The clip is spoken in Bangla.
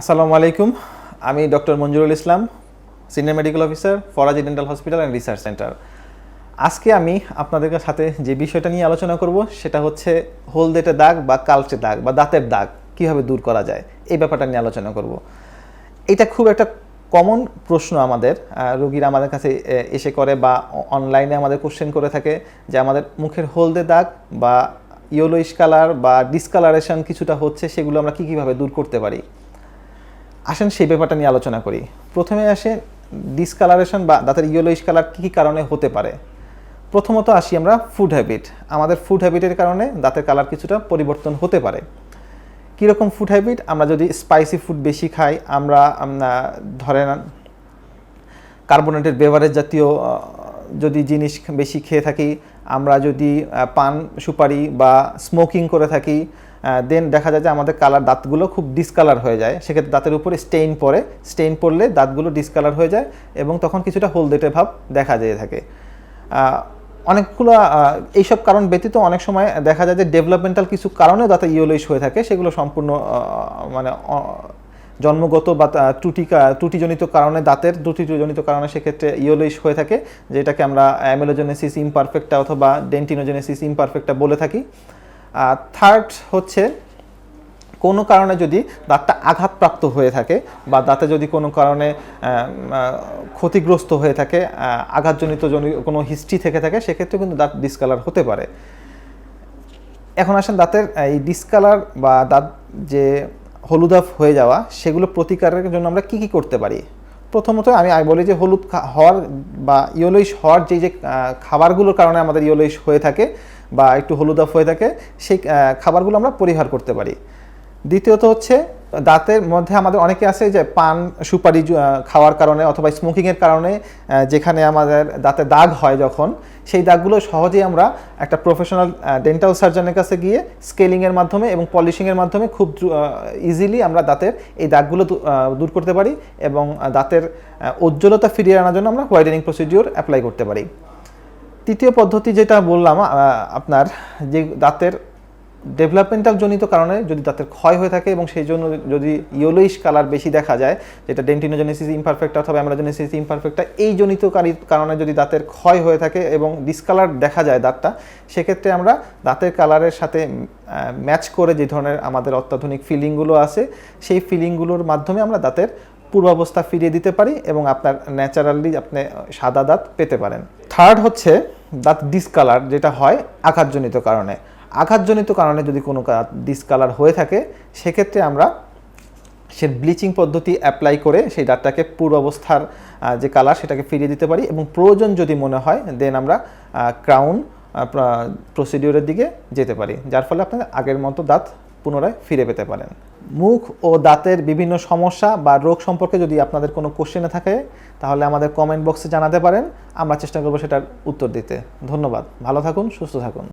আসসালামু আলাইকুম। আমি doctor Monjurul Islam, senior medical officer, Faraji dental hospital and research centre. আজকে আমি আপনাদের সাথে যে বিষয়টা নিয়ে আলোচনা করব, সেটা হচ্ছে হলদেটে দাগ বা কালচে দাগ বা দাঁতের দাগ কীভাবে দূর করা যায়, এই ব্যাপারটা নিয়ে আলোচনা করব। এটা খুব একটা কমন প্রশ্ন আমাদের রোগীরা আমাদের কাছে এসে করে বা অনলাইনে আমাদের কোশ্চেন করে থাকে যে আমাদের মুখের হলদে দাগ বা ইয়েলোইশ কালার বা ডিসকালারেশন কিছুটা হচ্ছে, সেগুলো আমরা কী কীভাবে দূর করতে পারি। আসেন, সেই ব্যাপারটা নিয়ে আলোচনা করি। প্রথমে আসে ডিসকালারেশন বা দাঁতের ইয়েলোইশ কালার কী কী কারণে হতে পারে? প্রথমত আসি আমরা ফুড হ্যাবিট আমাদের ফুড হ্যাবিটের কারণে দাঁতের কালার কিছুটা পরিবর্তন হতে পারে। কীরকম ফুড হ্যাবিট আমরা যদি স্পাইসি ফুড বেশি খাই, আমরা ধরেন কার্বোনেটেড বেভারেজ জাতীয় যদি জিনিস বেশি খেয়ে থাকি, আমরা যদি পান সুপারি বা স্মোকিং করে থাকি দেন দেখা যায় যে আমাদের কালার দাঁতগুলো খুব ডিসকালার হয়ে যায়। সেক্ষেত্রে দাঁতের উপরে স্টেইন পড়ে। স্টেইন পড়লে দাঁতগুলো ডিসকালার হয়ে যায় এবং তখন কিছুটা হলদেটে ভাব দেখা যেয়ে থাকে। অনেকগুলো এইসব কারণ ব্যতীত অনেক সময় দেখা যায় যে ডেভেলপমেন্টাল কিছু কারণেও দাঁতে ইয়েলোইশ হয়ে থাকে। সেগুলো সম্পূর্ণ মানে জন্মগত বা ত্রুটি ত্রুটিজনিত কারণে দাঁতের ত্রুটিজনিত কারণে সেক্ষেত্রে ইয়েলোইশ হয়ে থাকে, যেটাকে আমরা অ্যামেলোজেনেসিস ইমপারফেক্টা অথবা ডেন্টিনোজেনেসিস ইমপারফেক্টা বলে থাকি। থার্ড হচ্ছে কোনো কারণে যদি দাঁতটা আঘাতপ্রাপ্ত হয়ে থাকে বা দাঁতে যদি কোনো কারণে ক্ষতিগ্রস্ত হয়ে থাকে আঘাতজনিত জনি কোনো হিস্ট্রি থেকে থাকে সেক্ষেত্রে কিন্তু দাঁত ডিসকালার হতে পারে। এখন আসেন দাঁতের এই ডিসকালার বা দাঁত যে হলুদাভ হয়ে যাওয়া, সেগুলো প্রতিকারের জন্য আমরা কি কি করতে পারি? প্রথমত আমি আমি বলি যে হলুদ হওয়ার বা ইয়েলোইশ হওয়ার যে যে খাবারগুলোর কারণে আমাদের ইয়েলোইশ হয়ে থাকে বা একটু হলুদাভ হয়ে থাকে, সেই খাবারগুলো আমরা পরিহার করতে পারি। দ্বিতীয়ত হচ্ছে, দাঁতের মধ্যে আমাদের অনেকে আছে যে পান সুপারি খাওয়ার কারণে অথবা স্মোকিংয়ের কারণে যেখানে আমাদের দাঁতে দাগ হয় যখন, সেই দাগগুলো সহজেই আমরা একটা প্রফেশনাল ডেন্টাল সার্জনের কাছে গিয়ে স্কেলিংয়ের মাধ্যমে এবং পলিশিংয়ের মাধ্যমে খুব ইজিলি আমরা দাঁতের এই দাগগুলো দূর করতে পারি এবং দাঁতের উজ্জ্বলতা ফিরিয়ে আনার জন্য আমরা হোয়াইটেনিং প্রসিডিওর অ্যাপ্লাই করতে পারি। তৃতীয় পদ্ধতি যেটা বললাম আপনার যে দাঁতের ডেভেলপমেন্টাল জনিত কারণে যদি দাঁতের ক্ষয় হয়ে থাকে এবং সেই জন্য যদি ইয়েলোইশ কালার বেশি দেখা যায়, যেটা ডেন্টিনোজেনেসিস ইমপারফেক্ট অথবা অ্যামোজেনেসিস ইমপারফেক্টটা এই জনিত কারি- কারণে যদি দাঁতের ক্ষয় হয়ে থাকে এবং ডিসকালার দেখা যায় দাঁতটা, সেক্ষেত্রে আমরা দাঁতের কালারের সাথে ম্যাচ করে যে ধরনের আমাদের অত্যাধুনিক ফিলিংগুলো আছে, সেই ফিলিংগুলোর মাধ্যমে আমরা দাঁতের পূর্বাবস্থা ফিরিয়ে দিতে পারি এবং আপনার ন্যাচারালি আপনি সাদা দাঁত পেতে পারেন। থার্ড হচ্ছে দাঁত ডিসকালার যেটা হয় আঘাতজনিত কারণে। আঘাতজনিত কারণে যদি কোনো ডিসকালার হয়ে থাকে, সেক্ষেত্রে আমরা সে ব্লিচিং পদ্ধতি অ্যাপ্লাই করে সেই দাঁতটাকে পূর্বাবস্থার যে কালার সেটাকে ফিরিয়ে দিতে পারি এবং প্রয়োজন যদি মনে হয় দেন আমরা ক্রাউন প্রসিডিওরের দিকে যেতে পারি, যার ফলে আপনার আগের মতো দাঁত পুনরায় ফিরে পেতে পারেন। মুখ ও দাঁতের বিভিন্ন সমস্যা বা রোগ সম্পর্কে যদি আপনাদের কোনো কোশ্চেনে থাকে, তাহলে আমাদের কমেন্ট বক্সে জানাতে পারেন। আমরা চেষ্টা করব সেটার উত্তর দিতে। ধন্যবাদ। ভালো থাকুন, সুস্থ থাকুন।